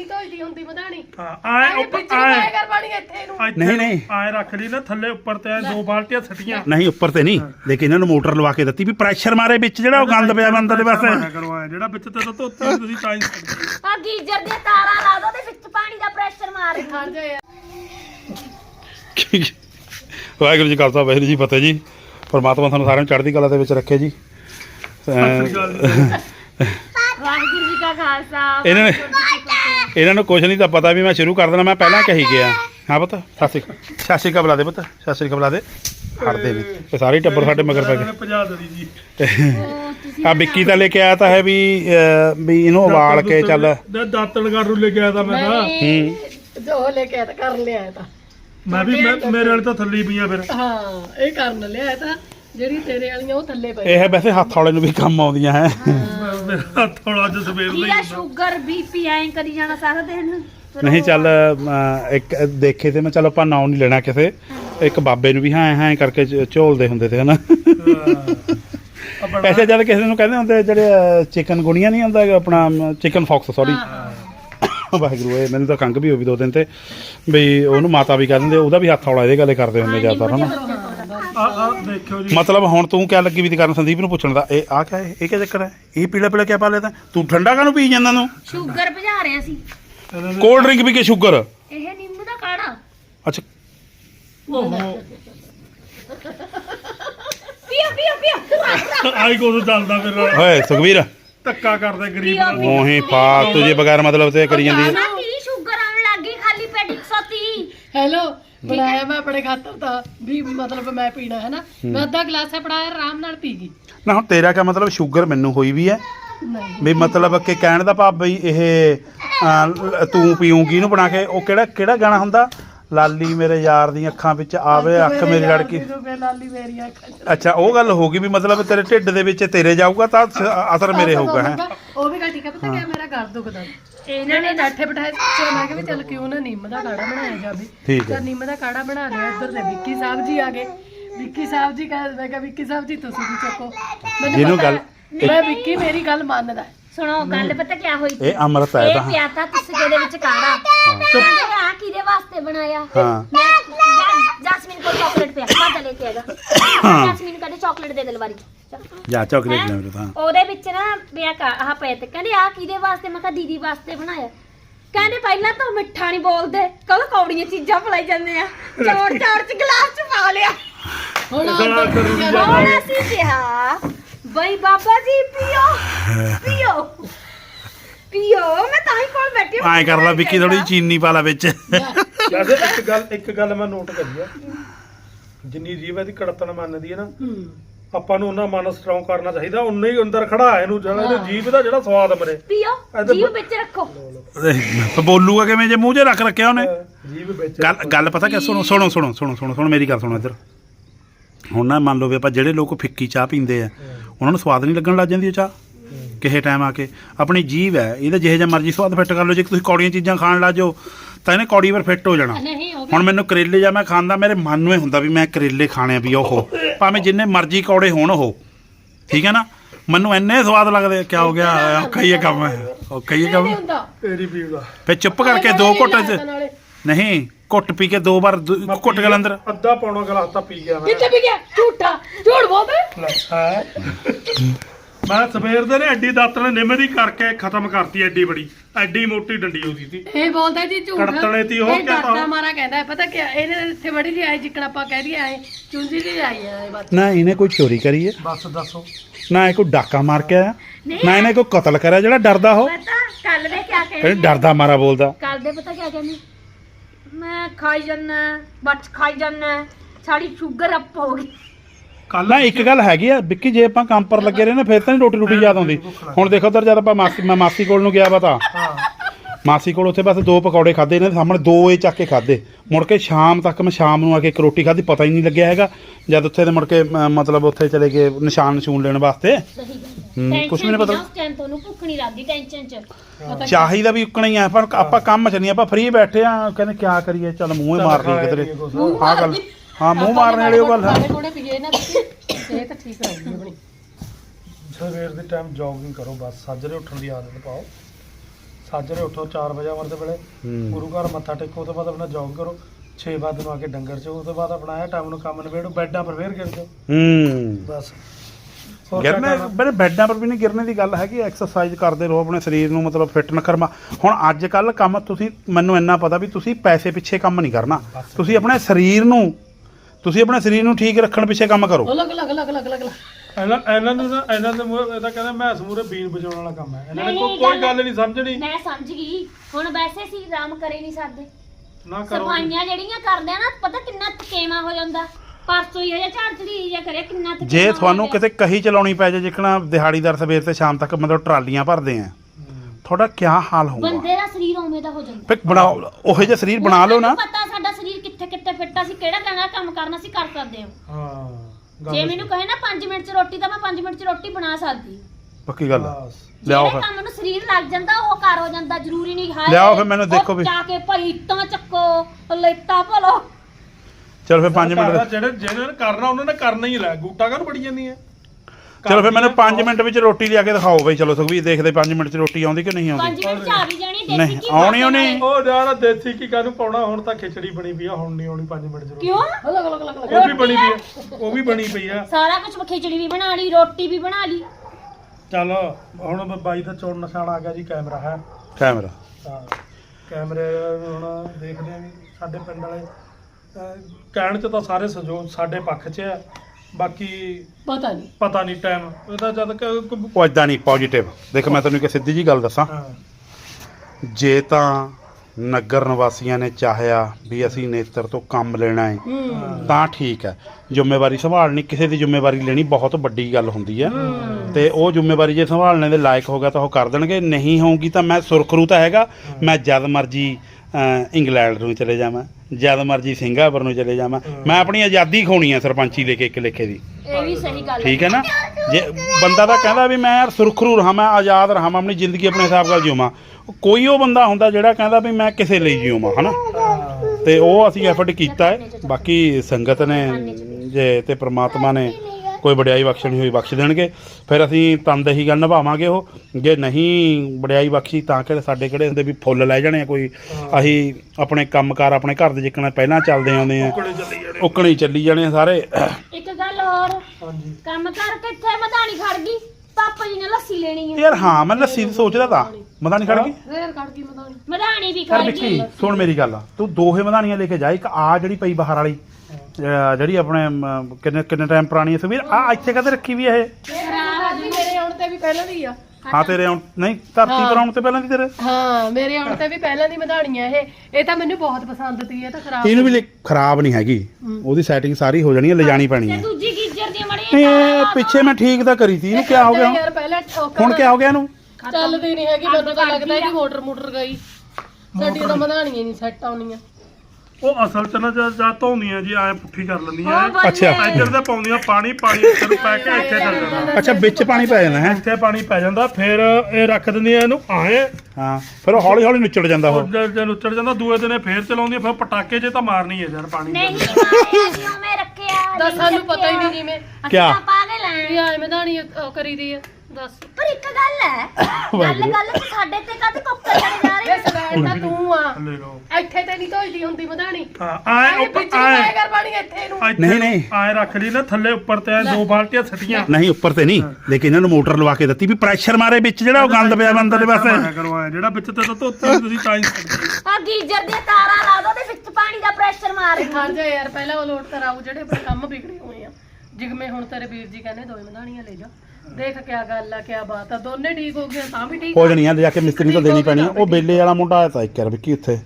ਨਹੀਂ ਧੋਈਦੀ ਹੁੰਦੀ ਮਧਾਣੀ ਹਾਂ ਆਏ ਆਏ ਵਿੱਚ ਉੱਪਰ ਨੂੰ ਪਾਇਆ ਆਏ। ਕਰ ਪਾਣੀ ਇੱਥੇ ਨੂੰ। ਇੱਥੇ ਨਹੀਂ, ਨਹੀਂ। ਆਏ ਰੱਖ ਲਈ ਨਾ ਥੱਲੇ ਉੱਪਰ ਤੇ ਆਏ ਦੋ ਬਾਲਟੀਆਂ ਸੱਟੀਆਂ। ਨਹੀਂ ਉੱਪਰ ਤੇ ਨਹੀਂ। ਲੇਕਿਨ ਇਹਨਾਂ ਨੂੰ ਮੋਟਰ ਲਵਾ ਕੇ ਦਿੱਤੀ ਵੀ ਪ੍ਰੈਸ਼ਰ ਮਾਰੇ ਵਿੱਚ ਜਿਹੜਾ ਉਹ ਗੰਦ ਪਿਆ ਬੰਦਾ ਦੇ ਮਾਰਿਆ ਵਾਸਤੇ ਕਰੋ ਆਏ ਜਿਹੜਾ ਵਿੱਚ ਤੇ ਤਾਂ ਧੋਤੇ ਨੀ ਤੁਸੀਂ ਤਾਂ ਹੀ ਆ ਗੀਜ਼ਰ ਦੀਆਂ ਤਾਰਾਂ ਲਾ ਦੋ ਤੇ ਵਿੱਚ ਪਾਣੀ ਦਾ ਪ੍ਰੈਸ਼ਰ ਮਾਰ। ਖੜ ਜਾ ਯਾਰ ਵਾਹਿਗੁਰੂ ਜੀ ਕਾ ਖਾਲਸਾ ਵਾਹਿਗੁਰੂ ਜੀ ਕੀ ਫਤਿਹ ਜੀ। ਪਰਮਾਤਮਾ ਤੁਹਾਨੂੰ ਸਾਰਿਆਂ ਨੂੰ ਚੜ੍ਹਦੀ ਕਲਾ ਦੇ ਵਿੱਚ ਰੱਖੇ ਜੀ। ਅਹ ਵਾਹਿਗੁਰੂ ਜੀ ਕਾ ਖਾਲਸਾ ਇਹਨਾਂ ਨੇ ਇਹਨਾਂ ਨੂੰ ਕੁਝ ਨਹੀਂ ਤਾਂ ਪਤਾ ਵੀ ਮੈਂ ਸ਼ੁਰੂ ਕਰ ਦੇਣਾ ਮੈਂ ਪਹਿਲਾਂ ਕਹੀ ਗਿਆ। ਹਾਂ ਪੁੱਤ ਸਤਿ ਸ਼੍ਰੀ ਅਕਾਲ। ਸਤਿ ਸ਼੍ਰੀ ਅਕਾਲ ਬੁਲਾ ਦੇ ਪੁੱਤ ਸਤਿ ਸ਼੍ਰੀ ਅਕਾਲ ਬੁਲਾ ਦੇ ਹਟਦੇ ਨੇ। ਤੇ ਸਾਰੇ ਟੱਬਰ ਸਾਡੇ ਮਗਰ ਪੈ ਜੀ ਗਏ ਆ ਵਿੱਕੀ ਤਾਂ ਲੈ ਕੇ ਆਇਆ ਤਾਂ ਹੈ ਵੀ ਵੀ ਇਹਨੂੰ ਉਬਾਲ ਕੇ ਚੱਲ। ਦਾ ਦਾਤਣ ਕਰ ਨੂੰ ਲੈ ਕੇ ਆਇਆ ਤਾਂ ਮੈਂ ਤਾਂ। ਜੋ ਲੈ ਕੇ ਆਇਆ ਤਾਂ ਕਰ ਲਿਆ ਇਹ ਤਾਂ। ਮੈਂ ਵੀ ਮੇਰੇ ਵਾਲੇ ਤਾਂ ਥੱਲੇ ਪਈਆਂ ਫਿਰ। ਹਾਂ ਇਹ ਕਰਨ ਲਿਆ ਤਾਂ ਜਿਹੜੀ ਤੇਰੇ ਵਾਲੀਆਂ ਉਹ ਥੱਲੇ ਪਈ ਇਹ ਵੈਸੇ ਹੱਥ ਵਾਲੇ ਨੂੰ ਵੀ ਕੰਮ ਆਉਂਦੀਆਂ ਹੈ। ਮੇਰਾ ਥੋੜਾ ਜਿਹਾ ਸਵੇਰ ਦਾ ਕੀਰਾ ਹੀ ਸ਼ੂਗਰ ਬੀਪੀ ਐਂ ਕਰੀ ਜਾਣਾ ਸਾਰਾ ਦਿਨ ਫਿਰ ਨਹੀਂ ਉਹ- ਚੱਲ ਇੱਕ ਦੇਖੇ ਤੇ ਮੈਂ ਚਲ ਆਪਾਂ ਨਾਂ ਨਹੀਂ ਲੈਣਾ ਕਿਸੇ। ਇੱਕ ਬਾਬੇ ਨੂੰ ਵੀ ਹਾਂ ਹਾਂ ਕਰਕੇ ਝ- ਝੋਲਦੇ ਹੁੰਦੇ ਤੇ ਹਨਾ? ਆਪਣਾ ਐਸੇ ਜਦ ਕਿਸੇ ਨੂੰ ਕਹਿੰਦੇ ਹੁੰਦੇ ਜਿਹੜੇ ਚਿਕਨ ਗੁਣੀਆਂ ਨਹੀਂ ਹੁੰਦਾ ਆਪਣਾ ਚਿਕਨ ਫੌਕਸ ਸੌਰੀ ਵਾਹਿਗੁਰੂ ਇਹ ਮੈਨੂੰ ਤਾਂ ਖੰਗ ਵੀ ਹੋ ਵੀ ਦੋ ਦਿਨ ਤੇ। ਵੀ ਉਹਨੂੰ ਮਾਤਾ ਵੀ ਕਹਿੰਦੇ ਉਹਦਾ ਵੀ ਹੱਥ ਹੌਲਾ ਇਹਦੇ ਗੱਲੇ ਕਰਦੇ ਹੁੰਦੇ ਜ਼ਿਆਦਾਤਰ ਹਨਾ? ਆ ਆ ਦੇਖਿਓ ਜੀ। ਮਤਲਬ ਹੁਣ ਤੂੰ ਕਿਆ ਲੱਗੀ ਵੀ ਦੀ ਕਰਨ ਸੰਦੀਪ ਨੂੰ ਪੁੱਛਣ ਦਾ। ਇਹ ਆ ਕਿਆ ਹੈ? ਇਹ ਕਿਆ ਚੱਕਰ ਹੈ? ਇਹ ਪੀਲਾ ਪੀਲਾ ਕਿਆ ਪਾ ਲਿਆ ਤਾਂ ਠੰਡਾ ਕਾਹਨੂੰ ਪੀ ਜਾਂਦਾ ਤੂੰ? ਸ਼ੂਗਰ ਭਜਾ ਰਿਆ ਸੀ ਨੇ- ਕੋਲਡ ਡਰਿੰਕ ਪੀ ਕੇ ਸ਼ੂਗਰ? ਇਹ ਨਿੰਮ ਦਾ ਕਾੜਾ। ਅੱਛਾ। ਓਹੋ। ਪੀਓ ਪੀਓ ਪੀਓ। ਆਈ ਕੋਲ ਚੱਲਦਾ ਫਿਰ। ਓਏ ਸੁਖਵੀਰ। ਧੱਕਾ ਕਰਦੇ ਗਰੀਬ ਪੀਓ, ਨੂੰ ਉਹੀ ਫਾਲਤੂ ਜੇ ਬਗੈਰ ਮਤਲਬ ਤੇ ਕਰੀ ਜਾਂਦੀ। ਹੈ ਨਾ ਤੀ ਸ਼ੂਗਰ ਆਉਣ ਲੱਗ ਗਈ ਖਾਲੀ ਪੇਟ 130 ਹੈਲੋ ਬਣਾਇਆ ਮੈਂ ਆਪਣੇ ਖਾਤਰ ਤਾਂ ਵੀ ਮਤਲਬ ਮੈਂ ਪੀਣਾ ਹੈ ਨਾ? ਮੈਂ ਅੱਧਾ ਗਲਾਸ ਹੈ ਪੜਾਇਆ ਆਰਾਮ ਨਾਲ ਪੀ ਗਈ। ਨਾ ਹੁਣ ਤੇਰਾ ਕਿਆ ਮਤਲਬ ਸ਼ੂਗਰ ਮੈਨੂੰ ਹੋਈ ਵੀ ਹੈ? ਨਹੀਂ। ਵੀ ਮਤਲਬ ਕਿ ਕਹਿਣ ਦਾ ਭਾਵ ਬਈ ਇਹ ਅਹ, ਤੂੰ ਪੀਉਂਗੀ ਇਹਨੂੰ ਬਣਾ ਕੇ ਉਹ ਕਿਹੜਾ ਕਿਹੜਾ ਗਾਣਾ ਹੁੰਦਾ? ਲਾਲੀ ਮੇਰੇ ਯਾਰ ਦੀਆਂ ਅੱਖਾਂ ਵਿੱਚ ਆਵੇ ਅੱਖ ਮੇਰੀ ਲੜਕੀ। ਜਦੋਂ ਮੈਂ ਲਾਲੀ ਮੇਰੀਆਂ ਅੱਖਾਂ ਚ ਅੱਛਾ ਉਹ ਗੱਲ ਹੋ ਗਈ ਵੀ ਮਤਲਬ ਤੇਰੇ ਢਿੱਡ ਦੇ ਵਿੱਚ ਤੇਰੇ ਜਾਊਗਾ ਤਾਂ ਸ- ਅਸਰ ਮੇਰੇ ਹੋਊਗਾ ਹੈ? ਉਹ ਵੀ ਗੱਲ ਠੀਕ ਹੈ ਪਤਾ ਕਿਆ ਮੇਰਾ ਘਰ ਦੁਖਦਾ? ਇਹਨਾਂ ਨੇ ਬੈਠੇ ਬਿਠਾਏ ਚਲ ਮੈਂ ਕਿਹਾ ਵੀ ਚੱਲ ਕਿਉਂ ਨਾ ਨਿੰਮ ਦਾ ਕਾੜਾ ਬਣਾਇਆ ਜਾਵੇ। ਠੀਕ ਹੈ। ਤਾਂ ਨਿੰਮ ਦਾ ਕਾੜਾ ਬਣਾ ਲਿਆ ਇੱਧਰ ਦੇ ਵਿੱਕੀ ਸਾਹਿਬ ਜੀ ਆ ਗਏ। ਵਿੱਕੀ ਸਾਹਿਬ ਜੀ ਕਹਿੰਦੇ ਮੈਂ ਕਿਹਾ ਵਿੱਕੀ ਸਾਹਿਬ ਜੀ ਤੁਸੀਂ ਵੀ ਚੱਕੋ। ਮੈਨੂੰ ਜਿਹਨੂੰ ਪਤਾ ਗੱਲ- ਹੈ, ਮੈਂ ਵਿੱਕੀ ਮੇਰੀ ਗੱਲ ਮੰਨਦਾ ਹੈ। ਸੁਣੋ ਗੱਲ ਪਤਾ ਕੀ ਹੋਈ ਸੀ? ਇਹ ਅੰਮ੍ਰਿਤ ਹੈ ਇਹ ਤਾਂ। ਪਿਆਤਾ ਤੁਸਕੇ ਦੇ ਵਿੱਚ ਕਾੜਾ? ਕਹਿੰਦੇ ਆ ਕਿਹਦੇ ਵਾਸਤੇ ਬਣਾਇਆ? ਹਾਂ। ਮੈਂ ਜਾ- ਜਾਸਮੀਨ ਕੋਲ ਚਾਕਲੇਟ ਪਿਆ ਮਾਤਾ ਲੈ ਕੇ ਆਗਾ ਜਾਸਮੀਨ ਕਹਿੰਦੇ ਚਾਕਲੇਟ ਦੇ ਦਿਲਵਾਰੀ ਜਾ ਚਾਕਲੇਟ ਲੈ ਮੇਰੇ ਤਾਂ। ਉਹਦੇ ਵਿੱਚ ਨਾ ਬਿਆ ਆਹ ਪਏ ਤੇ ਕਹਿੰਦੇ ਆ ਕਿਹਦੇ ਵਾਸਤੇ? ਮੈਂ ਕਿਹਾ ਦੀਦੀ ਵਾਸਤੇ ਬਣਾਇਆ। ਕਹਿੰਦੇ ਪਹਿਲਾਂ ਤਾਂ ਮਿੱਠਾ ਨਹੀਂ ਬੋਲਦੇ। ਕਹਿੰਦੇ ਕੌੜੀਆਂ ਚੀਜ਼ਾਂ ਪਲਾਈ ਜਾਂਦੇ ਆ। ਚੌੜ ਚੌੜ ਚ ਗਲਾਸ ਚ ਪਾ ਲਿਆ। ਹੁਣ ਆਪ ਗਲਾ ਦੇਖੋ ਕਰੀ ਕਿਆ ਜਾ। ਹੁਣ ਅਸੀਂ ਕਿਹਾ ਬਈ ਬਾਬਾ ਜੀ ਪੀਓ ਪੀਓ। ਪੀਓ ਮੈਂ ਤਾਂ ਹੀ ਕੋਲ ਬੈਠੀ ਹਾਂ। ਐਂ ਕਰ ਲੈ ਵਿੱਕੀ ਥੋੜੀ ਚੀਨੀ ਪਾ ਲੈ ਵਿੱਚ। ਵੈਸੇ ਇੱਕ ਗੱਲ ਇੱਕ ਗੱਲ ਮੈਂ ਨੋਟ ਕਰੀ ਆ। ਜਿੰਨੀ ਜੀਵ ਇਹਦੀ ਕੜਤਣ ਮੰਨਦੀ ਹੈ ਨਾ ਆਪਾਂ ਨੂੰ ਉਹਨਾਂ ਮਨ ਸਟਰੋਂਗ ਕਰਨਾ ਚਾਹੀਦਾ ਉਨਾ ਹੀ ਅੰਦਰ ਖੜਾ ਹੈ ਇਹਨੂੰ ਜਿਹੜਾ ਇਹਦੇ ਜੀਵ ਦਾ ਜਿਹੜਾ ਸਵਾਦ ਮਰੇ ਪੀਓ ਬ- ਵਿੱਚ ਰੱਖੋ। ਤੇ ਬੋਲੂਗਾ ਕਿਵੇਂ ਜੇ ਮੂੰਹ 'ਚ ਰੱਖ ਰੱਖਿਆ ਉਹਨੇ? ਜੀਵ ਵਿੱਚ ਗੱਲ ਗੱਲ ਪਤਾ ਕਿ ਸੁਣੋ ਸੁਣੋ ਸੁਣੋ ਸੁਣੋ ਸੁਣੋ ਸੁਣੋ ਮੇਰੀ ਗੱਲ ਸੁਣੋ ਇੱਧਰ। ਹੁਣ ਨਾ ਮੰਨ ਲਓ ਵੀ ਆਪਾਂ ਜਿਹੜੇ ਲੋਕ ਫਿੱਕੀ ਚਾਹ ਪੀਂਦੇ ਆ ਉਹਨਾਂ ਨੂੰ ਸਵਾਦ ਨਹੀਂ ਲੱਗਣ ਲੱਗ ਜਾਂਦੀ ਉਹ ਚਾਹ। ਕਿਸੇ ਟਾਈਮ ਆ ਕੇ। ਆਪਣੀ ਜੀਵ ਹੈ ਇਹਦਾ ਜਿਹੇ ਜਿਹਾ ਮਰਜ਼ੀ ਸਵਾਦ ਫਿੱਟ ਕਰ ਲਓ। ਜੇ ਤੁਸੀਂ ਕੌੜੀਆਂ ਚੀਜ਼ਾਂ ਖਾਣ ਲੱਗ ਜਾਓ ਤਾਂ ਇਹਨੇ ਕੌੜੀ ਪਰ ਫਿੱਟ ਹੋ ਜਾਣਾ। ਹੁਣ ਮੈਨੂੰ ਕਰੇਲੇ ਜਾਂ ਮੈਂ ਖਾਂਦਾ ਮੇਰੇ ਮਨ ਨੂੰ ਇਹ ਹੁੰਦਾ ਵੀ ਮੈਂ ਕਰੇਲੇ ਖਾਣੇ ਆ ਵੀ ਉਹ ਭਾਵੇਂ ਜਿੰਨੇ ਮਰਜ਼ੀ ਕੌੜੇ ਹੋਣ ਉਹ। ਠੀਕ ਹੈ ਨਾ? ਮੈਨੂੰ ਇੰਨੇ ਸਵਾਦ ਲੱਗਦੇ ਕਿਆ ਹੋ ਗਿਆ? ਔਖਾ ਹੀ ਇਹ ਕੰਮ ਹੈ। ਔਖਾ ਹੀ ਇਹ ਕੰਮ ਹੁੰਦਾ। ਤੇਰੀ ਦਾ। ਫੇ ਚੁੱਪ ਕਰਕੇ ਦੋ ਘੁੱਟ ਚ ਨਹੀਂ ਘੁੱਟ ਪੀ ਕੇ ਦੋ ਵਾਰ ਦੁ- ਘੁੱਟ ਕੇ ਅੰਦਰ। ਅੱਧਾ ਪੌਣਾ ਗਲਾਸ ਤਾਂ ਪੀ ਗਿਆ ਮੈਂ। ਕਿੱਥੇ ਵੀ ਗਿਆ? ਝੂਠਾ। ਝੂਠ ਬੋਲਦੇ। ਹੈ। ਮੈਂ ਸਵੇਰ ਦੇ ਨੇ ਐਡੀ ਦਾਤਣ ਨਿੰਮ ਦੀ ਕਰਕੇ ਖਤਮ ਕਰਤੀ ਐਡੀ ਬੜੀ ਐਡੀ ਮੋਟੀ ਡੰਡੀ ਉਹਦੀ ਸੀ। ਇਹ ਬੋਲਦਾ ਜੀ ਝੂਠ। ਕੜਤਲੇ ਤੀ ਉਹ ਕਿਆ ਡਰਦਾ ਤਾਂ? ਮਾਰਾ ਕਹਿੰਦਾ ਹੈ, ਪਤਾ ਕੀ ਇਹਨੇ ਇੱਥੇ ਬੜੀ ਜੀ ਆਈ ਜਿੱਕਣ ਆਪਾਂ ਕਹਿ ਦਈਏ ਆਏ ਚੁੰਜੀ ਜੀ ਆਈ ਹੈ ਇਹ ਬਾਤ। ਨਾ ਇਹਨੇ ਕੋਈ ਚੋਰੀ ਕਰੀ ਹੈ ਬਸ ਦੱਸੋ। ਨਾ ਇਹ ਕੋਈ ਡਾਕਾ ਮਾਰ ਕੇ ਆਇਆ? ਨਾ ਇਹਨੇ ਕੋਈ ਕਤਲ ਕਰਿਆ ਜਿਹੜਾ ਡਰਦਾ ਹੋ? ਪਤਾ ਕੱਲ ਦੇ ਕਿਆ ਇਹ ਕਹਿੰਦੇ ਡਰਦਾ ਮਾਰਾ ਬੋਲਦਾ। ਕੱਲ ਦੇ ਪਤਾ ਕਿਆ ਕਹਿੰਦੇ? ਮੈਂ ਖਾਈ ਜੰਨਾ ਬਚ ਖਾਈ ਜੰਨਾ ਸਾਡੀ ਸ਼ੂਗਰ ਅਪ ਹੋ ਗਈ। ਕੱਲ ਨਾ ਇੱਕ ਗੱਲ ਹੈਗੀ ਆ ਵਿੱਕੀ ਜੇ ਆਪਾਂ ਕੰਮ ਪਰ ਲੱਗੇ ਰਹੇ ਨਾ ਫਿਰ ਤਾਂ ਨਹੀਂ ਰੋਟੀ ਰੋਟੀ ਯਾਦ ਆਉਂਦੀ। ਹੁਣ ਦੇਖੋ ਉਧਰ ਜਦ ਆਪਾਂ ਮਾਸੀ ਮੈਂ ਮਾਸੀ ਕੋਲ ਨੂੰ ਗਿਆ ਵਾ ਤਾਂ। ਹਾਂ ਮਾਸੀ ਕੋਲ ਉੱਥੇ ਬਸ ਦੋ ਪਕੌੜੇ ਖਾਦੇ ਇਹਨਾਂ ਦੇ ਸਾਹਮਣੇ ਦੋ ਇਹ ਚੱਕ ਕੇ ਖਾਦੇ ਮੁੜ ਕੇ ਸ਼ਾਮ ਤੱਕ ਮੈਂ ਸ਼ਾਮ ਨੂੰ ਆ ਕੇ ਇੱਕ ਰੋਟੀ ਖਾਧੀ ਪਤਾ ਹੀ ਨਹੀਂ ਲੱਗਿਆ ਹੈਗਾ। ਜਦ ਉੱਥੇ ਦੇ ਮੁੜ ਕੇ ਅਮ, ਮਤਲਬ ਉੱਥੇ ਚਲੇ ਗਏ ਨਿਸ਼ਾਨ ਨਿਸ਼ੂਨ ਲੈਣ ਵਾਸਤੇ। ਸਹੀ ਹੂੰ, ਗੱਲ ਕੁਛ ਵੀ ਨਹੀਂ ਪਤਾ। ਉਸ ਟਾਈਮ ਤੁਹਾਨੂੰ ਭੁੱਖ ਨਹੀਂ ਲੱਗਦੀ ਟੈਨਸ਼ਨ ਚ। ਚਾਹੀਦਾ ਵੀ ਉੱਕਣਾ ਹੀ ਆ ਪਰ ਆਪਾਂ ਕੰਮ ਚ ਨਹੀਂ ਆਪਾਂ ਫ੍ਰੀ ਬੈਠੇ ਆ ਕਹਿੰਦੇ ਕਿਆ ਕਰੀਏ ਚੱਲ ਮੂੰਹ ਮਾਰ ਲਈ ਕਿਧਰੇ। ਹਾਂ ਗੱਲ ਹਾਂ ਮੂੰਹ ਮਾਰਨ ਵਾਲੀ ਉਹ ਗੱਲ ਹੈ। ਥੋੜੇ ਪੀਏ ਨਾ ਸਿਹਤ ਠੀਕ ਰਹੂਗੀ ਆਪਣੀ। ਸਵੇਰ ਦੇ ਟਾਈਮ ਜੋਗਿੰਗ ਕਰੋ ਬਸ ਸਾਜਰੇ ਉੱਠਣ ਦੀ ਆਦਤ ਪਾਓ। ਸਾਜਰੇ ਉੱਠੋ 4 ਵਜੇ ਅਮਰ ਦੇ ਵੇਲੇ। ਹੂੰ। ਗੁਰੂ ਘਰ ਮੱਥਾ ਟੇਕੋ ਤੋਂ ਬਾਅਦ ਆਪਣਾ ਜੌਬ ਕਰੋ। 6 ਵਜੇ ਨੂੰ ਆ ਕੇ ਡੰਗਰ ਚੋ ਉਸ ਤੋਂ ਬਾਅਦ ਆਪਣਾ ਇਹ ਟਾਈਮ ਨੂੰ ਕੰਮ ਨਵੇੜੋ ਬੈਡਾਂ ਪਰ ਫੇਰ ਗਿਰ ਜਾਓ। ਹੂੰ। ਬਸ। ਹੋਰ ਕਿਆ ਗਿਰਨੇ ਕਰਨਾ? ਮੇਰੇ ਬੈੱਡਾਂ ਪਰ ਵੀ ਨਹੀਂ ਗਿਰਨੇ ਦੀ ਗੱਲ ਹੈਗੀ ਐਕਸਰਸਾਈਜ਼ ਕਰਦੇ ਰਹੋ ਆਪਣੇ ਸਰੀਰ ਨੂੰ ਮਤਲਬ ਫਿੱਟ ਨਖਰਮਾ ਹੁਣ ਅੱਜ ਕੱਲ ਕੰਮ ਤੁਸੀਂ ਮੈਨੂੰ ਇੰਨਾ ਪਤਾ ਵੀ ਤੁਸੀਂ ਪੈਸੇ ਪਿੱਛੇ ਕੰਮ ਨਹੀਂ ਕਰਨਾ। ਤੁਸੀਂ ਆਪਣੇ ਸਰੀਰ ਨੂੰ ਤੁਸੀਂ ਆਪਣੇ ਸਰੀਰ ਨੂੰ ਠੀਕ ਰੱਖਣ ਪਿੱਛੇ ਕੰਮ ਕਰੋ। ਲੱਗ ਲੱਗ ਲੱਗ ਲੱਗ ਲੱਗ। ਇਹਨਾਂ ਇਹਨਾਂ ਨੂੰ ਨਾ ਇਹਨਾਂ ਦੇ ਮੂਹਰੇ ਇਹਦਾ ਕਹਿੰਦਾ ਮੈਂ ਸਮੂਰੇ ਬੀਨ ਵਜਾਉਣ ਵਾਲਾ ਕੰਮ ਹੈ। ਇਹਨਾਂ ਨੇ ਨਹੀਂ, ਕੋਈ ਕੋਈ ਗੱਲ- ਗੱਲ ਨਹੀਂ ਸਮਝਣੀ। ਮੈਂ ਸਮਝ ਗਈ। ਹੁਣ ਵੈਸੇ ਸੀ ਆਰਾਮ ਕਰੇ ਨਹੀਂ ਸਕਦੇ। ਨਾ ਕਰੋ। ਸਫਾਈਆਂ ਜਿਹੜੀਆਂ ਕਰਦੇ ਆ ਨਾ ਪਤਾ ਕਿੰਨਾ ਥਕੇਵਾ ਹੋ ਜਾਂਦਾ। ਪਰਸੋਂ ਹੀ ਹਜੇ ਝਾੜ ਚੜੀ ਜਾਂ ਕਰਿਆ ਕਿੰਨਾ ਥਕੇਵਾ ਜੇ ਹੋ ਤੁਹਾਨੂੰ। ਕਿਤੇ ਕਹੀ ਚਲਾਉਣੀ ਪੈ ਜਾਏ ਜਿਕਣਾ ਦਿਹਾੜੀਦਾਰ ਸਵੇਰ ਤੇ ਸ਼ਾਮ ਤੱਕ ਮਤਲਬ ਟਰਾਲੀਆਂ ਭਰਦੇ ਆ। ਤੁਹਾਡਾ ਕੀ ਹਾਲ ਹੋਊਗਾ? ਬੰਦੇ ਦਾ ਸਰੀਰ ਉਵੇਂ ਦਾ ਹੋ ਜਾਂਦਾ। ਫਿਰ ਬਣਾਓ ਉਹੋ ਜਿਹਾ ਸਰੀਰ ਬਣਾ ਲਓ ਨਾ ਪਤਾ ਸਰੀਰ ਕਿੱਥੇ ਕਿੱਥੇ ਫਿੱਟ ਆ ਸੀ ਕਿਹੜਾ ਕਹਿਣਾ ਕੰਮ ਕਰਨਾ ਸੀ ਕਰ ਸਕਦੇ ਹਾਂ। ਹਾਂ ਗੱਲ ਜੇ ਮੈਨੂੰ ਕਹੇ ਨਾ 5 ਮਿੰਟ ਚ ਰੋਟੀ ਤਾਂ ਮੈਂ 5 ਮਿੰਟ ਚ ਰੋਟੀ ਬਣਾ ਸਕਦੀ। ਪੱਕੀ ਗੱਲ। ਆ। ਬਸ। ਲਿਆਓ ਜਿਹੜੇ ਫਿਰ। ਕੰਮ ਨੂੰ ਸਰੀਰ ਲੱਗ ਜਾਂਦਾ ਉਹ ਕਰ ਹੋ ਜਾਂਦਾ ਜ਼ਰੂਰੀ ਨਹੀਂ ਹਾਏ। ਲਿਆਓ ਫਿਰ ਮੈਨੂੰ ਉਹ ਦੇਖੋ ਵੀ। ਜਾ ਕੇ ਭਾਈ ਇੱਟਾਂ ਚੱਕੋ ਲੈਤਾ ਭਲੋ। ਚਲੋ ਫਿਰ 5 ਘਰ ਦਾ ਮਿੰਟ ਜਿਹੜੇ ਜਿਹਨਾਂ ਨੇ ਕਰਨਾ ਉਹਨਾਂ ਨੇ ਕਰਨਾ ਹੀ ਲੈ। ਗੂਟਾ ਕਾਹਨੂੰ ਬੜੀ ਜਾਂਦੀ ਹੈ ਚਲੋ ਫਿਰ ਮੈਨੂੰ 5 ਮਿੰਟ ਵਿੱਚ ਰੋਟੀ ਲਿਆ ਕੇ ਦਿਖਾਓ ਬਈ ਚਲੋ ਸੁਖਵੀਰ ਦੇਖਦੇ 5 ਮਿੰਟ ਚ ਰੋਟੀ ਆਉਂਦੀ ਕਿ ਨਹੀਂ 5 ਆਉਂਦੀ ਮਿੰਟ ਚ ਆ ਵੀ ਜਾਣੀ ਦੇਸੀ ਨਹੀਂ, ਘੀ ਆਉਣੀ ਓ ਨਹੀਂ। ਉਹ ਜਾਣਾ ਦੇਸੀ ਕੀ ਕਾਹਨੂੰ ਪਾਉਣਾ? ਹੁਣ ਤਾਂ ਖਿਚੜੀ ਬਣੀ ਪਈ ਆ ਹੁਣ ਨਹੀਂ ਆਉਣੀ 5 ਮਿੰਟ ਚ ਕਿਉਂ? ਲੱਗ ਲੱਗ ਲੱਗ। ਉਹ ਵੀ ਬਣੀ ਪਈ ਆ ਉਹ ਵੀ ਬਣੀ ਪਈ ਆ। ਸਾਰਾ ਕੁਝ ਖਿਚੜੀ ਵੀ ਬਣਾ ਲਈ ਰੋਟੀ ਵੀ ਬਣਾ ਲਈ। ਚੱਲ ਹੁਣ ਬ- ਬਾਈ ਦਾ ਚੋਣ ਨਿਸ਼ਾਨ ਆ ਗਿਆ ਜੀ ਕੈਮਰਾ ਹੈ। ਕੈਮਰਾ। ਹਾਂ ਕੈਮਰੇ ਹੁਣ ਦੇਖਦੇ ਆ ਵੀ ਸਾਡੇ ਪਿੰਡ ਵਾਲੇ ਅਹ, ਕਹਿਣ ਚ ਤਾਂ ਸਾਰੇ ਸਹਿਯੋਗ ਸਾਡੇ ਪੱਖ 'ਚ ਹੈ ਬਾਕੀ ਪਤਾ ਨਹੀਂ। ਪਤਾ ਨਹੀਂ ਟਾਈਮ ਇਹਦਾ ਜਦ ਕਿ ਉਹ ਇਦਾਂ ਨਹੀਂ ਪੋਜੀਟਿਵ ਦੇਖ ਮੈਂ ਤੈਨੂੰ ਇੱਕ ਸਿੱਧੀ ਜੀ ਗੱਲ ਦੱਸਾਂ। ਹਾਂ। ਜੇ ਤਾਂ ਨਗਰ ਨਿਵਾਸੀਆਂ ਨੇ ਚਾਹਿਆ ਵੀ ਅਸੀਂ ਨੇਤਰ ਤੋਂ ਕੰਮ ਲੈਣਾ ਹੈ ਹੂੰ। ਤਾਂ ਠੀਕ ਹੈ। ਜ਼ਿੰਮੇਵਾਰੀ ਸੰਭਾਲਣੀ ਕਿਸੇ ਦੀ ਜ਼ਿੰਮੇਵਾਰੀ ਲੈਣੀ ਬਹੁਤ ਵੱਡੀ ਗੱਲ ਹੁੰਦੀ ਹੈ। ਤੇ ਉਹ ਜ਼ਿੰਮੇਵਾਰੀ ਜੇ ਸੰਭਾਲਣੇ ਦੇ ਲਾਇਕ ਹੋ ਗਿਆ ਤਾਂ ਉਹ ਕਰ ਦੇਣਗੇ। ਨਹੀਂ ਹੋਊਗੀ ਤਾਂ ਮੈਂ ਸੁਰਖਰੂ ਤਾਂ ਹੈਗਾ। ਮੈਂ ਜਦ ਮਰਜ਼ੀ ਇੰਗਲੈਂਡ ਨੂੰ ਚਲੇ ਜਾਵਾਂ ਜਦ ਮਰਜ਼ੀ ਸਿੰਗਾਪੁਰ ਨੂੰ ਚਲੇ ਜਾਵਾਂ। ਮੈਂ ਆਪਣੀ ਆਜ਼ਾਦੀ ਖੋਣੀ ਹੈ ਸਰਪੰਚੀ ਲੈ ਕੇ ਇੱਕ ਲੇਖੇ ਦੀ। ਇਹ ਵੀ ਸਹੀ ਗੱਲ ਠੀਕ ਹੈ ਨਾ? ਜੇ ਬੰਦਾ ਤਾਂ ਕਹਿੰਦਾ ਵੀ ਮੈਂ ਯਾਰ ਸੁਰਖਰੂ ਰਹਾ ਮੈਂ ਆਜ਼ਾਦ ਰਹਾ ਮੈਂ ਆਪਣੀ ਜ਼ਿੰਦਗੀ ਆਪਣੇ ਹਿਸਾਬ ਨਾਲ ਜਿਉਵਾਂ ਕੋਈ ਉਹ ਬੰਦਾ ਹੁੰਦਾ ਜਿਹੜਾ ਕਹਿੰਦਾ ਵੀ ਮੈਂ ਕਿਸੇ ਲਈ ਜਿਉਵਾਂ ਹਨਾ? ਤੇ ਉਹ ਅਸੀਂ ਐਫਰਟ ਕੀਤਾ ਹੈ। ਬਾਕੀ ਸੰਗਤ ਨੇ ਜੇ ਤੇ ਪ੍ਰਮਾਤਮਾ ਨੇ ਕੋਈ ਵਡਿਆਈ ਬਖਸ਼ਣੀ ਹੋਈ ਬਖਸ਼ ਦੇਣਗੇ। ਫਿਰ ਅਸੀਂ ਤਨਦੇਹੀ ਗੱਲ ਨਿਭਾਵਾਂਗੇ ਉਹ। ਜੇ ਨਹੀਂ ਵਡਿਆਈ ਬਖਸ਼ੀ ਤਾਂ ਕਿਹੜੇ ਸਾਡੇ ਕਿਹੜੇ ਹੁੰਦੇ ਵੀ ਫੁੱਲ ਲੈ ਜਾਣੇ ਆ ਕੋਈ। ਅਸੀਂ ਆਪਣੇ ਕੰਮਕਾਰ ਆਪਣੇ ਘਰ ਦੇ ਜਿੱਕਣਾ ਪਹਿਲਾਂ ਚੱਲਦੇ ਆਉਂਦੇ ਆ। ਕੋਲੇ ਚੱਲੀ ਜਾਣੇ ਉਕਣੇ ਚੱਲੀ ਜਾਣੇ ਆ ਸਾਰੇ। ਇੱਕ ਗੱਲ ਹੋਰ ਹਾਂਜੀ। ਕੰਮ ਕਰ ਕਿੱਥੇ ਮਧਾਣੀ ਖੜ ਗਈ। ਪਾਪਾ ਜੀ ਨੇ ਲੱਸੀ ਲੈਣੀ ਹੈ ਯਾਰ ਹਾਂ ਮੈਂ ਲੱਸੀ ਦੀ ਸੋਚਦਾ ਤਾਂ। ਮਦਾਂ ਨਹੀਂ ਖੜ ਗਈ। ਫੇਰ ਕੱਢ ਕੀ ਮਤਾਂ ਮਧਾਣੀ ਵੀ ਯਾਰ ਖੜ ਵਿੱਕੀ ਗਈ ਸੁਣ ਮੇਰੀ ਗੱਲ। ਤੂੰ ਦੋਹੇ ਮਧਾਨੀਆਂ ਲੈ ਕੇ ਜਾ। ਇੱਕ ਆ ਜਿਹੜੀ ਪਈ ਬਾਹਰ ਵਾਲੀ। ਅਹ ਜਿਹੜੀ ਆਪਣੇ ਅਮ, ਕਿੰਨੇ ਕਿੰਨੇ ਟਾਈਮ ਪੁਰਾਣੀ ਹੈ ਸੁਵੀਰ ਆ ਇੱਥੇ ਕਦੇ ਰੱਖੀ ਵੀ ਇਹ? ਖਰਾਬ ਜੀ ਮੇਰੇ ਆਉਣ ਤੇ ਵੀ ਪਹਿਲਾਂ ਦੀ ਆ ਹਾਂ ਤੇਰੇ ਆਉਣ ਨਹੀਂ ਧਰਤੀ ਹਾਂ। ਪਰ ਆਉਣ ਤੇ ਪਹਿਲਾਂ ਦੀ ਤੇਰੇ? ਹਾਂ ਮੇਰੇ ਆਉਣ ਤੇ ਵੀ ਪਹਿਲਾਂ ਦੀ ਮਧਾਣੀਆਂ ਇਹ। ਇਹ ਤਾਂ ਮੈਨੂੰ ਬਹੁਤ ਪਸੰਦ ਤੀ ਇਹ ਤਾਂ ਖਰਾਬ ਇਹਨੂੰ ਵੀ ਲੈ- ਖਰਾਬ ਨਹੀਂ ਹੈਗੀ। ਉਹਦੀ ਸੈਟਿੰਗ ਸਾਰੀ ਹੋ ਜਾਣੀ ਹੈ ਲਿਜਾਣੀ ਪੈਣੀ ਹੈ। ਦੂਜੀ ਗਿੱਜਰ ਦੀ ਮੜੀ ਨਹੀਂ, ਇਹ ਪਿੱਛੇ ਮੈਂ ਠੀਕ ਤਾਂ ਕਰੀ ਤੀ ਇਹਨੂੰ ਕੀ ਹੋ ਗਿਆ ਹੁਣ? ਯਾਰ ਪਹਿਲਾਂ ਹੁਣ ਕੀ ਹੋ ਗਿਆ ਇਹਨੂੰ? ਚੱਲਦੀ ਨਹੀਂ ਹੈਗੀ ਮੈਨੂੰ ਤਾਂ ਲੱਗਦਾ ਕਿ ਮੋਟਰ ਮੋਟਰ ਗਈ। ਸਾਡੀ ਤਾਂ ਮਧਾਣੀਆਂ ਨਹੀਂ ਸੈੱਟ ਆਉਣੀਆਂ। ਉਹ ਅਸਲ ਚ ਨਾ ਜਦ ਜਦ ਧੋਂਦੀਆਂ ਜੀ ਐ ਪੁੱਠੀ ਕਰ ਲੈਂਦੀਆਂ। ਅੱਛਾ। ਇੱਧਰ ਤੇ ਪਾਉਂਦੀਆਂ ਪਾਣੀ ਪਾਣੀ ਇੱਧਰ ਪੈ ਕੇ ਇੱਥੇ ਚੱਲ ਜਾਂਦਾ। ਅੱਛਾ ਵਿੱਚ ਪਾਣੀ ਪੈ ਜਾਂਦਾ ਹੈ? ਇੱਥੇ ਪਾਣੀ ਪੈ ਜਾਂਦਾ ਫਿਰ ਇਹ ਰੱਖ ਦਿੰਦੀਆਂ ਇਹਨੂੰ ਆਏ। ਹਾਂ ਫਿਰ ਉਹ ਹੌਲੀ ਹੌਲੀ ਨਿਚੜ ਜਾਂਦਾ ਉਹ। ਜਦ ਜਦ ਉੱਚੜ ਜਾਂਦਾ ਦੂਏ ਦਿਨੇ ਫੇਰ ਚਲਾਉਂਦੀਆਂ ਫਿਰ ਪਟਾਕੇ ਜੇ ਤਾਂ ਮਾਰਨੀ ਹੈ ਯਾਰ ਪਾਣੀ ਨਹੀਂ ਦੇ। ਮਾਰੇ ਅਸੀਂ ਉਵੇਂ ਰੱਖਿਆ ਤਾਂ ਸਾਨੂੰ ਪਤਾ ਹੀ ਨਹੀਂ। ਜਿਵੇਂ ਅਸੀਂ ਕਿਆ? ਤਾਂ ਪਾ ਕੇ ਲੈਣ। ਵੀ ਆਏ ਮਧਾਣੀ ਉਹ ਕਰੀਦੀ ਆ। ਦੱਸ। ਪਰ ਇੱਕ ਗੱਲ ਹੈ ਗੱਲ ਗੱਲ ਚ ਸਾਡੇ ਤੇ ਕਦ ਕੁੱਕਰ ਚੜੇ ਜਾ ਰਹੇ ਇਹ ਸਵੈਨ ਤਾਂ ਤੂੰ ਆ। ਲੈ ਲਓ ਇੱਥੇ ਤੇ ਨਹੀਂ ਧੋਈਦੀ ਹੁੰਦੀ ਮਧਾਣੀ ਹਾਂ ਆਏ ਉੱਪਰ ਵਿੱਚ ਆਏ। ਕਰ ਪਾਣੀ ਇੱਥੇ ਨੂੰ। ਇੱਥੇ ਨਹੀਂ, ਨਹੀਂ। ਆਏ ਰੱਖ ਲਈ ਨਾ ਥੱਲੇ ਉੱਪਰ ਤੇ ਐਂ ਦੋ ਬਾਲਟੀਆਂ ਸੱਟੀਆਂ। ਨਹੀਂ ਉੱਪਰ ਤੇ ਨਹੀਂ। ਲੇਕਿਨ ਇਹਨਾਂ ਨੂੰ ਮੋਟਰ ਲਵਾ ਕੇ ਦਿੱਤੀ ਵੀ ਪ੍ਰੈਸ਼ਰ ਮਾਰੇ ਵਿੱਚ ਜਿਹੜਾ ਉਹ ਗੰਦ ਪਿਆ ਅੰਦਰ ਦੇ ਪਾਸੇ ਕਰੋ ਜਿਹੜਾ ਵਿੱਚ ਤੇ ਤਾਂ ਧੋਤੀ ਤੁਸੀਂ ਤਾਂ ਹੀ ਆ ਗੀਜਰ ਦੀਆਂ ਤਾਰਾਂ ਲਾ ਦੋ ਤੇ ਵਿੱਚ ਪਾਣੀ ਦਾ ਪ੍ਰੈਸ਼ਰ ਮਾਰ ਖੜ ਜਾ ਯਾਰ ਪਹਿਲਾਂ ਉਹ ਲੋਟ ਕਰਾਉ ਜਿਹੜੇ ਆਪਣੇ ਕੰਮ ਵਿਗੜੇ ਹੋਏ ਆ। ਜਿਗਮੇ ਹੁਣ ਤੇਰੇ ਵੀਰ ਜੀ ਕਹਿੰਦੇ ਦੋਵੇਂ ਮਧਾਣੀਆਂ ਲੈ ਜਾ। ਦੇਖ ਕਿਆ ਗੱਲ ਆ ਕਿਆ ਬਾਤ ਆ। ਦੋਨੇ ਠੀਕ ਹੋ ਗਏ ਤਾਂ ਵੀ ਠੀਕ ਹੋ ਜਾਣੀ ਆ ਲਿਜਾ ਕੇ ਮਿਸਤਰੀ ਨੂੰ ਤਾਂ ਦੇਣੀ ਪੈਣੀ ਆ। ਉਹ ਬੇਲੇ ਵਾਲਾ ਮੁੰਡਾ ਆਇਆ ਤਾਂ ਇੱਕ ਯਾਰ ਵਿੱਕੀ ਉੱਥੇ।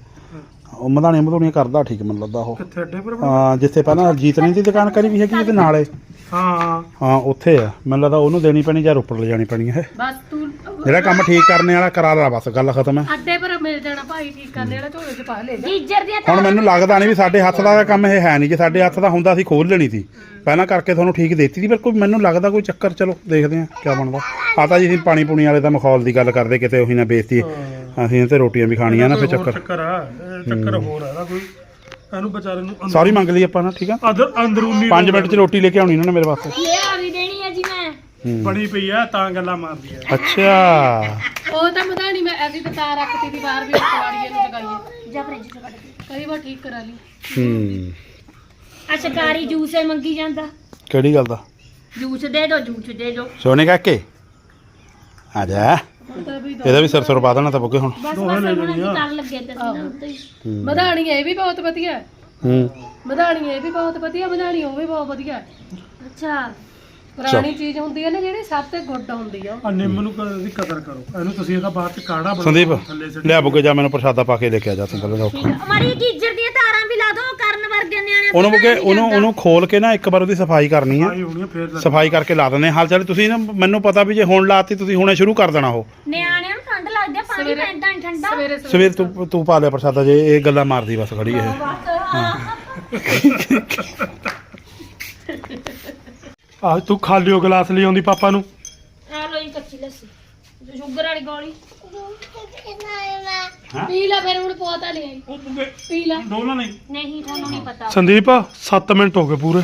ਉਹ ਮਧਾਣੀਆਂ ਮਧੂਣੀਆਂ ਕਰਦਾ ਠੀਕ ਮੈਨੂੰ ਲੱਗਦਾ ਉਹ। ਕਿੱਥੇ ਅੱਡੇ ਪਰ ਹਾਂ ਜਿੱਥੇ ਪਹਿਲਾਂ ਹਰਜੀਤ ਨੇ ਦੀ ਦੁਕਾਨ ਕਰੀ ਵੀ ਹੈਗੀ ਉਹਦੇ ਨਾਲੇ। ਹਾਂ। ਹਾਂ ਉੱਥੇ ਆ। ਮੈਨੂੰ ਲੱਗਦਾ ਉਹਨੂੰ ਦੇਣੀ ਪੈਣੀ ਜਾਂ ਰੋਪੜ ਲੈ ਜਾਣੀ ਪੈਣੀ ਹੈ। ਬਸ ਤੂੰ ਜਿਹੜਾ ਕੰਮ ਠੀਕ ਕਰਨੇ ਵਾਲਾ ਕਰਾ ਲਾ ਬਸ ਗੱਲ ਖਤਮ ਹੈ। ਅੱਡੇ ਪਰ ਮਿਲ ਜਾਣਾ ਭਾਈ ਠੀਕ ਕਰਨੇ ਵਾਲਾ ਝੋਲੇ 'ਚ ਪਾ ਲੈ। ਜਾ ਗੀਜਰ ਦੀਆਂ ਹੁਣ ਮੈਨੂੰ ਲੱਗਦਾ ਨਹੀਂ ਵੀ ਸਾਡੇ ਹੱਥ ਦਾ ਕੰਮ ਇਹ ਹੈ ਨਹੀਂ ਜੇ ਸਾਡੇ ਹੱਥ ਦਾ ਹੁੰਦਾ ਅਸੀਂ ਖੋਲ ਲੈਣੀ ਸੀ। ਪਹਿਲਾਂ ਕਰਕੇ ਤੁਹਾਨੂੰ ਠੀਕ ਦੇਤੀ ਸੀ ਪਰ ਕੋਈ ਮੈਨੂੰ ਲੱਗਦਾ ਕੋਈ ਚੱਕਰ ਚਲੋ ਦੇਖਦੇ ਆ ਕੀ ਬਣਦਾ। ਆ ਤਾਂ ਜੀ ਅਸੀਂ ਪਾਣੀ ਪੂਣੀ ਵਾਲੇ ਦਾ ਮਖੌਲ ਦੀ ਗੱਲ ਕਰਦੇ ਕਿਤੇ ਉਹੀ ਨਾ ਬੇਇੱਜ਼ਤੀ ਅਸੀਂ ਤੇ ਰੋਟੀਆਂ ਵੀ ਖਾਣੀਆਂ ਨਾ ਹੋਰ ਚੱਕਰ। ਚੱਕਰ ਆ ਇਹ ਚੱਕਰ ਹੋਰ ਹੈ ਨਾ ਕੋਈ ਇਹਨੂੰ ਵਿਚਾਰੇ ਨੂੰ ਅੰਦਰ- ਸੌਰੀ ਮੰਗ ਲਈ ਆਪਾਂ ਨਾ ਠੀਕ ਆ? ਅੰਦਰ ਅੰਦਰੂਨੀ 5 ਮਿੰਟ ਚ ਰੋਟੀ ਲੈ ਕੇ ਆਉਣੀ ਇਹਨਾਂ ਨੇ ਮੇਰੇ ਵਾਸਤੇ। ਲਿਆ ਵੀ ਦੇਣੀ ਹੈ ਜੀ ਮੈਂ। ਹੂੰ। ਬਣੀ ਪਈ ਆ ਤਾਂ ਗੱਲਾਂ ਮਾਰਦੀ ਆ ਅੱਛਾ। ਉਹ ਤਾਂ ਮਧਾਣੀ ਮੈਂ ਐਸੀ ਤਾਂ ਤਾਰ ਰੱਖਤੀ ਦੀ ਬਾਹਰ ਵੀ ਕਵਾੜੀਏ ਨੂੰ ਜਗਾਈਏ ਜਾ ਫ੍ਰਿਜ ਚ ਕੱਢ ਕੇ। ਕਈ ਵਾਰ ਠੀਕ ਕਰਾ ਲਈ। ਹੂੰ। ਅੱਛਾ ਕਾਰੀ ਜੂਸ ਹੈ ਮੰਗੀ ਜਾਂਦਾ? ਕਿਹੜੀ ਗੱਲ ਦਾ? ਜੂਸ ਦੇ ਦਿਓ ਜੂਸ ਦੇ ਦਿਓ ਸੋਨੇ ਕਾਕੇ। ਆ ਜਾ। ਤਾਂ ਇਹਦਾ ਵੀ ਸਿਰ ਸੁਰ ਪਾ ਦੇਣਾ ਤਾਂ ਬੁੱਗੇ ਹੁਣ। ਬਸ ਬਸ ਹੁਣ ਅਸੀਂ ਕਰਨ ਲੱਗੇ ਤੇ ਸੀ ਨਾ ਉੱਤੇ ਹੀ। ਹੂੰ। ਮਧਾਣੀ ਇਹ ਵੀ ਬਹੁਤ ਵਧੀਆ ਹੈ। ਹੂੰ। ਮਧਾਣੀ ਇਹ ਵੀ ਬਹੁਤ ਵਧੀਆ ਮਧਾਣੀ ਉਹ ਵੀ ਬਹੁਤ ਵਧੀਆ ਹੈ। ਅੱਛਾ। ਪੁਰਾਣੀ ਚੀਜ਼ ਹੁੰਦੀ ਹੈ ਨਾ ਜਿਹੜੀ ਸਭ ਤੋਂ ਗੁੱਡ ਹੁੰਦੀ ਆ ਆ ਨਿੰਮ ਨੂੰ ਕਦਰ ਦੀ ਕਦਰ ਕਰੋ। ਇਹਨੂੰ ਤੁਸੀਂ ਇਹਦਾ ਬਾਅਦ ਚ ਕਾੜਾ ਬਣਾਓ। ਸੰਦੀਪ ਥੱਲੇ ਸਿੱਟ ਲਿਆ ਬੁੱਗੇ ਜਾ ਮੈਨੂੰ ਪ੍ਰਸ਼ਾਦਾ ਪਾ ਕੇ ਲੈ ਕੇ ਆ ਜਾ ਤੂੰ ਪਹਿਲਾਂ ਠੀਕ ਹੈ ਹਮਾਰੀ ਗੀਜਰ ਦੀਆਂ ਤਾਰਾਂ ਵੀ ਲਾ ਦਿਓ ਕਰਨ ਵਰਗੇ ਨਿਆਣੇ ਉਹਨੂੰ ਬੁੱਗੇ ਉਹਨੂੰ ਉਹਨੂੰ ਖੋਲ ਕੇ ਨਾ ਇੱਕ ਵਾਰ ਉਹਦੀ ਸਫ਼ਾਈ ਕਰਨੀ ਆ ਆਈ ਹੋਣੀ ਆ, ਫੇਰ ਲੱਗ- ਸਫ਼ਾਈ ਕਰਕੇ ਲਾ ਦਿੰਦੇ ਹਾਂ। ਹਾਲ ਚਾਲ ਤੁਸੀਂ ਨਾ ਮੈਨੂੰ ਪਤਾ ਵੀ ਜੇ ਹੁਣ ਲਾਤੀ ਤੁਸੀਂ ਹੁਣੇ ਸ਼ੁਰੂ ਕਰ ਦੇਣਾ ਉਹ। ਨਿਆਣਿਆਂ ਨੂੰ ਠੰਡ ਲੱਗਦੀ ਆ ਪਾਣੀ ਸਵੇਰੇ- ਪੈਂਦਾ ਨਹੀਂ ਠੰਡਾ। ਸਵੇਰੇ ਸਵੇਰ ਤੂੰ ਤੂੰ ਪਾ ਲਿਆ ਪ੍ਰਸ਼ਾਦਾ ਜੇ ਇਹ ਗੱਲਾਂ ਮਾਰਦੀ ਬਸ ਖੜੀ ਇਹ। ਬਸ। ਆ ਤੂੰ ਖਾਲੀਓ ਗਲਾਸ ਲਈ ਆਉਂਦੀ ਪਾਪਾ ਨੂੰ। ਆ ਲੋ ਜੀ ਕੱਚੀ ਲੱਸੀ। ਸ਼ੂਗਰ ਵਾਲੀ ਗੋਲੀ। ਪੀ ਲੈ ਫਿਰ ਹੁਣ ਪੋਤਾ ਲੈ ਆਈ। ਉਹ ਬੁੱਗੇ ਪੀ ਲੈ ਨਹੀਂ ਨਹੀਂ ਤੁਹਾਨੂੰ ਨਹੀਂ ਪਤਾ। ਸੰਦੀਪ 7 ਮਿੰਟ ਹੋ ਗਏ ਪੂਰੇ।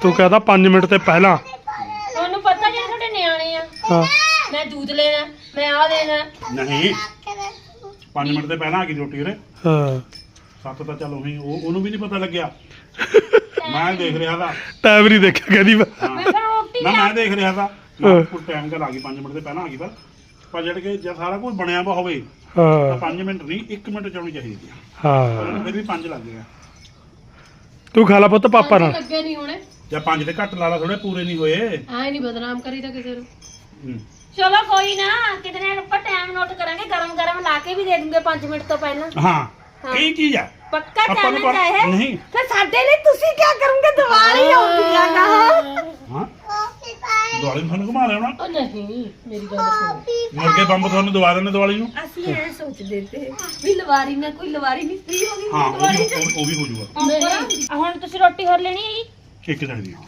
ਤੂੰ ਕਹਦਾ 5 ਮਿੰਟ ਤੇ ਪਹਿਲਾਂ। ਤੁਹਾਨੂੰ ਪਤਾ ਜਿਹੜੇ ਤੁਹਾਡੇ ਨਿਆਣੇ ਆ। ਹਾਂ। ਮੈਂ ਦੁੱਧ ਲੈਣਾ ਮੈਂ ਆ ਲੈਣਾ ਨਹੀਂ। 5 ਮਿੰਟ ਤੇ ਪਹਿਲਾਂ ਆ ਗਈ ਰੋਟੀ ਉਰੇ। ਹਾਂ। ਸੱਤ ਤਾਂ ਚਲ ਉਹੀ ਉਹ ਉਹਨੂੰ ਵੀ ਨਹੀਂ ਪਤਾ ਲੱਗਿਆ। ਮੈਂ ਦੇਖ ਰਿਹਾ ਦਾ ਟਾਈਮ ਨਹੀਂ ਦੇਖਿਆ ਕਹਿੰਦੀ ਮੈਂ। ਮੈਂ ਫਿਰ ਰੋਟੀ ਨਾ ਲਿਆ ਮੈਂ ਦੇਖ ਰਿਹਾ ਦਾ ਹਾਂ। ਟਾਈਮ ਕਰ ਆ ਗਈ 5 ਮਿੰਟ ਤੇ ਪਹਿਲਾਂ ਆ ਗਈ ਪਰ ਪਰ ਜਦ ਕਿ ਸਾਰਾ ਕੁਝ ਬਣਿਆ ਵਾ ਹੋਵੇ ਹਾਂ। ਤਾਂ 5 ਮਿੰਟ ਨਹੀਂ 1 ਮਿੰਟ ਚਾਉਣੀ ਚਾਹੀਦੀ ਆ। ਹਾਂ। ਫਿਰ ਵੀ 5 ਲੱਗ ਗਏ ਤੂੰ ਖਾ ਲਾ ਪੁੱਤ ਪਾਪਾ ਨਾਲ। ਲੱਗੇ ਨਹੀਂ ਹੋਣੇ। ਜਾਂ 5 ਤੇ ਘੱਟ ਲਾ ਲਾ ਥੋੜੇ ਪੂਰੇ ਨਹੀਂ ਹੋਏ। ਆਏ ਨਹੀਂ ਬਦਨਾਮ ਕਰੀਦਾ ਕਿਸੇ ਨੂੰ। ਹੂੰ। ਚਲੋ ਕੋਈ ਨਾ ਕਿਤੇ ਨੇ ਆਪਾਂ ਟਾਈਮ ਨੋਟ ਕਰਾਂਗੇ ਗਰਮ ਗਰਮ ਲਾ ਕੇ ਵੀ ਦੇ ਦੂੰਗੇ 5 ਮਿੰਟ ਤੋਂ ਪਹਿਲਾਂ। ਹਾਂ ਕੀ ਚੀਜ਼ ਆ। ਪੱਕਾ ਆਪਾਂ ਨੂੰ ਚੈਲੰਜ ਪਰ- ਹੈ ਨਹੀਂ। ਫਿਰ ਸਾਡੇ ਲਈ ਤੁਸੀਂ ਕੀ ਕਰੋਗੇ? ਦੀਵਾਲੀ ਆਉਂਦੀ ਆ ਕਹਾ ਹਾਂ। ਦਿਵਾਲੀ ਨੂੰ ਤੁਹਾਨੂੰ ਘੁਮਾ ਲੈਣਾ ਉਹ ਨਹੀਂ ਮੇਰੀ ਗੱਲ ਸੁਣ। ਮੁਰਗੇ ਬੰਬ ਤੁਹਾਨੂੰ ਦਵਾ ਦਿੰਦੇ ਦਿਵਾਲੀ ਨੂੰ? ਅਸੀਂ ਐ ਸੋਚਦੇ ਤੇ ਵੀ ਲਵਾਰੀ ਨਾ ਕੋਈ ਲਵਾਰੀ ਮਿਸਤਰੀ ਹੋ ਗਈ ਹਾਂ ਉਹ ਵੀ ਉਹ- ਉਹ ਵੀ ਹੋ ਜਾਊਗਾ। ਹੁਣ ਤੁਸੀਂ ਰੋਟੀ ਹੋਰ ਲੈਣੀ ਹੈ ਜੀ ਇੱਕ ਚਾਹੀਦੀ ਆ?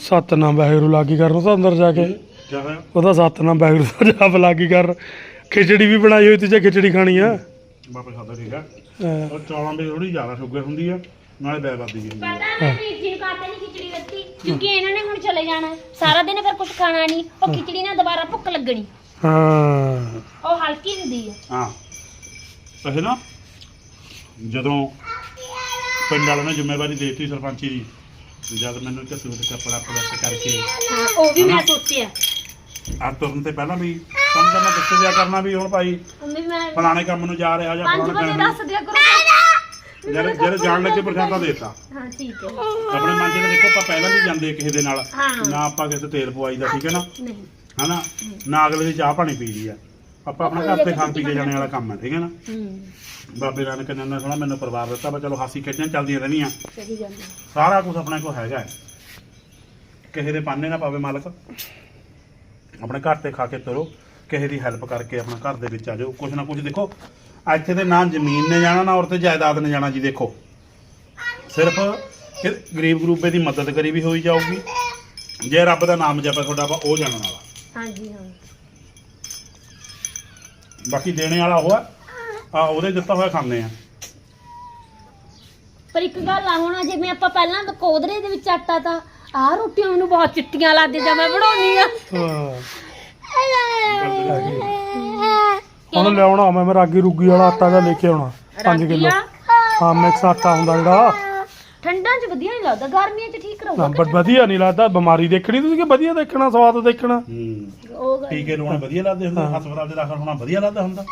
ਸਤਨਾਮ ਵਾਹਿਗੁਰੂ ਲਾਗੀ ਕਰਨ ਉਹ ਤਾਂ ਅੰਦਰ ਜਾ ਕੇ। ਕੀ ਹੋਇਆ ਉਹਦਾ ਸਤਨਾਮ ਵਾਹਿਗੁਰੂ ਦਾ ਜਾਪ ਲਾਗੀ ਕਰ। ਖਿਚੜੀ ਵੀ ਬਣਾਈ ਹੋਈ ਤੇ ਜੇ ਖਿਚੜੀ ਖਾਣੀ ਆ? ਵਾਪਸ ਆਦਾ ਠੀਕ ਆ। ਹਾਂ। ਉਹ ਚੌਲਾਂ ਦੀ ਥੋੜੀ ਜ਼ਿਆਦਾ ਸ਼ੂਗਰ ਹੁੰਦੀ ਆ ਨਾਲੇ ਬੈ ਵੱਧਦੀ ਹੁੰਦੀ ਆ। ਪਤਾ ਮੈਂ ਜੀ ਨੂੰ ਨਹੀਂ ਖਿਚੜੀ ਦਿੱਤੀ ਕਿਉਂਕਿ ਇਹਨਾਂ ਨੇ ਹੁਣ ਚਲੇ ਜਾਣਾ। ਸਾਰਾ ਦਿਨ ਫਿਰ ਕੁਝ ਖਾਣਾ ਨਹੀਂ ਉਹ ਖਿਚੜੀ ਨਾਲ ਦੁਬਾਰਾ ਭੁੱਖ ਲੱਗਣੀ। ਹਾਂ। ਉਹ ਹਲਕੀ ਹੁੰਦੀ ਹੈ ਹਾਂ। ਵੈਸੇ ਨਾ ਜਦੋਂ ਪਿੰਡ ਵਾਲਿਆਂ ਨੇ ਜ਼ਿੰਮੇਵਾਰੀ ਦੇ ਦਿੱਤੀ ਸਰਪੰਚੀ ਦੀ ਜਦ ਮੈਨੂੰ ਇੱਕ ਸੂਟ ਕੱਪੜਾ ਪ੍ਰੈਸ ਕਰਕੇ। ਹਾਂ ਉਹ ਵੀ ਮੈਂ ਸੋਚਿਆ। ਆ ਤੁਰਨ ਤੇ ਪਹਿਲਾਂ ਵੀ ਮੈਂ ਦੱਸ ਦਿਆ ਕਰਨਾ ਵੀ ਹੁਣ ਭਾਈ ਮੈਂ ਫਲਾਣੇ ਕੰਮ ਨੂੰ ਜਾ ਰਿਹਾ ਜਾਂ 5 ਫਲਾਣੇ ਵਜੇ ਦੱਸ ਦਿਆ ਕਰੋ। ਜਿਹੜੇ ਜਿਹੜੇ ਜਾਣ ਲੱਗੇ ਪ੍ਰਸ਼ਾਦਾ ਦੇਤਾ। ਹਾਂ ਠੀਕ ਹੈ। ਆਪਣੇ ਮਨ ਤਾਂ ਦੇਖੋ ਆਪਾਂ ਪਹਿਲਾਂ ਵੀ ਜਾਂਦੇ ਕਿਸੇ ਦੇ ਨਾਲ। ਨਾ ਆਪਾਂ ਕਿਸੇ ਤੇਲ ਪਵਾਈਦਾ ਠੀਕ ਹੈ ਨਾ? ਨਹੀਂ। ਹਨਾ? ਨਾ ਅਗਲੇ ਦੀ ਚਾਹ ਪਾਣੀ ਪੀਦੀ ਆ। ਆਪਾਂ ਆਪਣਾ ਘਰ ਤੇ ਖਾਣ ਪੀ ਕੇ ਜਾਣੇ ਵਾਲਾ ਕੰਮ ਹੈ ਠੀਕ ਹੈ ਨਾ? ਹੂੰ। ਬਾਬੇ ਨਾਨਕ ਨੇ ਨਾ ਸੋਹਣਾ ਮੈਨੂੰ ਪਰਿਵਾਰ ਦਿੱਤਾ ਵਾ ਚਲੋ ਹਾਸੀ ਖੇਡੀਆਂ ਚੱਲਦੀਆਂ ਹੈ ਸਾਰਾ ਕੁਝ ਆਪਣੇ ਕੋਲ ਹੈਗਾ। ਹੈ। ਕਿਸੇ ਦੇ ਪਾਨੇ ਨਾ ਪਾਵੇ ਮਾਲਕ। ਆਪਣੇ ਘਰ ਤੇ ਖਾ ਕੇ ਤੁਰੋ ਕਿਸੇ ਦੀ ਹੈਲਪ ਕਰਕੇ ਆਪਣਾ ਘਰ ਦੇ ਵਿੱਚ ਆ ਜਾਓ। ਕੁਝ ਨਾ ਕੁਝ ਦੇਖੋ ਇੱਥੇ ਤੇ ਨਾ ਜ਼ਮੀਨ ਨੇ ਜਾਣਾ ਨਾ ਔਰ ਤੇ ਜਾਇਦਾਦ ਨੇ ਜਾਣਾ ਜੀ ਦੇਖੋ। ਸਿਰਫ ਗਰੀਬ ਗਰੂਬੇ ਦੀ ਮਦਦ ਕਰੀ ਵੀ ਹੋਈ ਜਾਊਗੀ। ਜੇ ਰੱਬ ਦਾ ਨਾਮ ਜਪੇ ਤੁਹਾਡਾ ਵਾ ਉਹ ਜਾਣਨ ਵਾਲਾ। ਹਾਂਜੀ ਹਾਂ। ਬਾਕੀ ਦੇਣੇ ਵਾਲਾ ਉਹ ਆ। ਆ ਉਹਦੇ ਦਿੱਤਾ ਹੋਇਆ ਖਾਂਦੇ ਆ। ਪਰ ਇੱਕ ਗੱਲ ਆ ਹੁਣ ਜਿਵੇਂ ਆਪਾਂ ਪਹਿਲਾਂ ਕੋਦਰੇ ਦੇ ਵਿੱਚ ਆਟਾ ਤਾਂ ਆਹ ਰੋਟੀਆਂ ਮੈਨੂੰ ਬਹੁਤ ਚਿੱਟੀਆਂ ਲੱਗਦੀ ਜਾਂ ਮੈਂ ਬਣਾਉਣੀ ਆ। ਹਾਂ। ਹੁਣ ਲਿਆਉਣਾ ਮੈਂ ਮੈਂ ਰਾਗੀ ਰੁੱਗੀ ਵਾਲਾ ਆਟਾ ਦਾ ਲੈ ਕੇ ਆਉਣਾ 5 ਕਿਲੋ। ਹਾਂ ਮਿਕਸ ਆਟਾ ਹੁੰਦਾ ਜਿਹੜਾ। ਠੰਡਾਂ 'ਚ ਵਧੀਆ ਨਹੀਂ ਲੱਗਦਾ ਗਰਮੀਆਂ 'ਚ ਠੀਕ ਰਹੂਗਾ ਨਾ ਬਟ ਵਧੀਆ ਨਹੀਂ ਲੱਗਦਾ ਬਿਮਾਰੀ ਦੇਖਣੀ ਤੁਸੀਂ ਕਿ ਵਧੀਆ ਦੇਖਣਾ ਸਵਾਦ ਦੇਖਣਾ? ਹੂੰ। ਉਹ ਗੱਲ ਟੀਕੇ ਵਧੀਆ ਲੱਗਦੇ ਹੁੰਦੇ ਹਸਪਤਾਲ ਦੇ ਦਾਖਲ ਹੋਣਾ ਵਧੀਆ ਲੱਗਦਾ ਹੁੰਦਾ।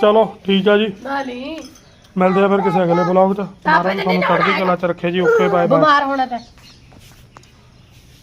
ਚਲੋ ਠੀਕ ਆ ਜੀ। ਨਾ ਨਹੀਂ ਮਿਲਦੇ ਆ ਫਿਰ ਕਿਸੇ ਅਗਲੇ ਬਲੌਗ 'ਚ। ਮਾਰਾ ਤੁਹਾਨੂੰ ਚੜ੍ਹਦੀ ਕਲਾ 'ਚ ਰੱਖੇ ਜੀ ਓਕੇ ਬਾਏ ਬਾਏ ਬਿਮਾਰ ਹੋਣਾ ਤਾਂ।